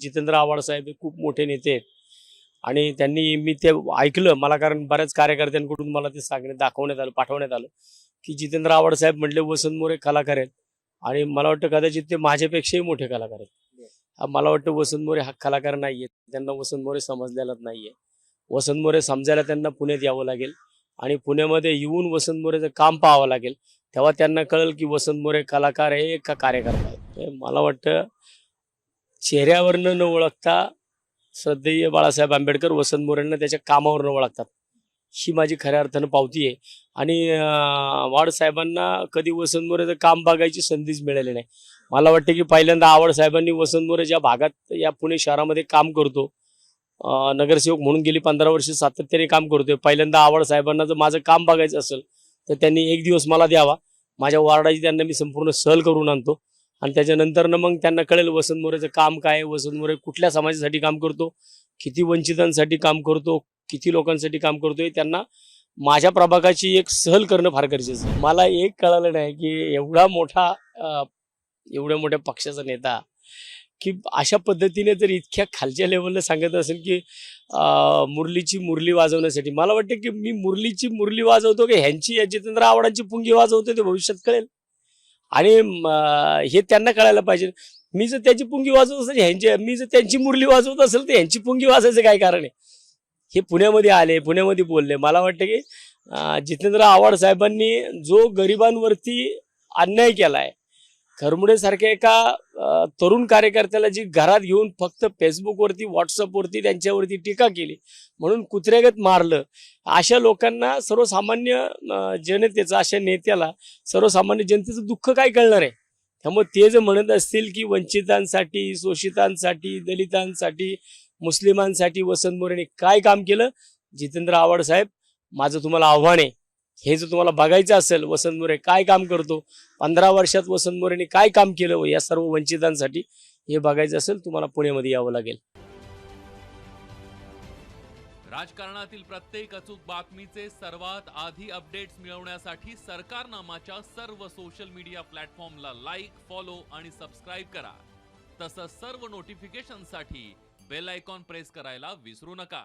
जितेंद्र आव्हाड साहेब हे खूप मोठे नेते आहेत. आणि त्यांनी मी ते ऐकलं मला कारण बऱ्याच कार्यकर्त्यांकडून मला ते सांगण्यात दाखवण्यात आलं पाठवण्यात आलं की जितेंद्र आव्हाड साहेब म्हटले वसंत मोरे कलाकार आहेत. आणि मला वाटतं कदाचित ते माझ्यापेक्षाही मोठे कलाकार आहेत. मला वाटतं वसंत मोरे हा कलाकार नाही आहेत त्यांना वसंत मोरे समजलेलाच नाही आहे वसंत मोरे समजायला त्यांना पुण्यात यावं लागेल. आणि पुण्यामध्ये येऊन वसंत मोरेचं काम पाहावं लागेल. तेव्हा त्यांना कळेल की वसंत मोरे कलाकार आहे का कार्यकर्ता आहे. मला वाटतं चेहऱ्यावरनं न ओळखता श्रद्धेय बाळासाहेब आंबेडकर वसंत मोरेंना त्याच्या कामावरनं ओळखतात. ही माझी खऱ्या अर्थानं पावती आहे. आणि वाडसाहेबांना वाड साहेबांना कधी वसंत मोरेचं काम बघायची संधीच मिळाली नाही. मला वाटतं की पहिल्यांदा आवड साहेबांनी वसंत मोरे ज्या भागात या पुणे शहरामध्ये काम करतो नगरसेवक म्हणून गेली पंधरा वर्ष सातत्याने काम करतोय. पहिल्यांदा आवड साहेबांना जर माझं काम बघायचं असेल तर त्यांनी एक दिवस मला द्यावा. माझ्या वार्डाची त्यांना मी संपूर्ण सहल करून आणतो. आणि त्याच्यानंतरनं मग त्यांना कळेल वसंत मोरेचं काम काय वसंत मोरे कुठल्या समाजासाठी काम करतो किती वंचितांसाठी काम करतो किती लोकांसाठी काम करतोय त्यांना माझ्या प्रभागाची एक सहल करणं फार गरजेचं आहे. मला एक कळालं नाही की एवढा मोठा एवढ्या मोठ्या पक्षाचा नेता की अशा पद्धतीने जर इतक्या खालच्या लेवलला सांगत असेल की मुरलीची मुरली वाजवण्यासाठी मला वाटतं की मी मुरलीची मुरली वाजवतो की ह्यांची या जितेंद्र आव्हाडांची पुंगी वाजवतो ते भविष्यात कळेल. आणि हे त्यांना कळायला पाहिजे. मी जर त्याची पुंगी वाजवत असेल ह्यांची मी जर त्यांची मुरली वाजवत असेल तर ह्यांची पुंगी वाजायचं काय कारण आहे? हे पुण्यामध्ये आले पुण्यामध्ये बोलले. मला वाटतं की जितेंद्र आव्हाड साहेबांनी जो गरिबांवरती अन्याय केला आहे खरमुडे सारख्या एका तरुण कार्यकर्त्याला जी घरात घेऊन फक्त फेसबुकवरती व्हॉट्सअपवरती त्यांच्यावरती टीका केली म्हणून कुत्र्यागत मारलं. अशा लोकांना सर्वसामान्य जनतेचा जनतेचं अशा नेत्याला सर्वसामान्य जनतेचं दुःख काय कळणार आहे? त्यामुळे ते जे म्हणत असतील की वंचितांसाठी शोषितांसाठी दलितांसाठी मुस्लिमांसाठी वसंत मोरेने काय काम केलं? जितेंद्र आव्हाड साहेब माझं तुम्हाला आव्हान आहे. हे जर तुम्हाला बघायचं असेल वसंत मोरे काय काम करतो पंधरा वर्षात वसंत मोरेने काय काम केलं हो या सर्व वंचितांसाठी हे बघायचं असेल तुम्हाला पुण्यामध्ये यावं लागेल. राजकारणातील प्रत्येक अचूक बातमीचे सर्वात आधी अपडेट्स मिळवण्यासाठी सरकारनामाच्या सर्व सोशल मीडिया प्लॅटफॉर्मला लाईक फॉलो आणि सबस्क्राईब करा. तसंच सर्व नोटिफिकेशनसाठी बेल आयकॉन प्रेस करायला विसरू नका.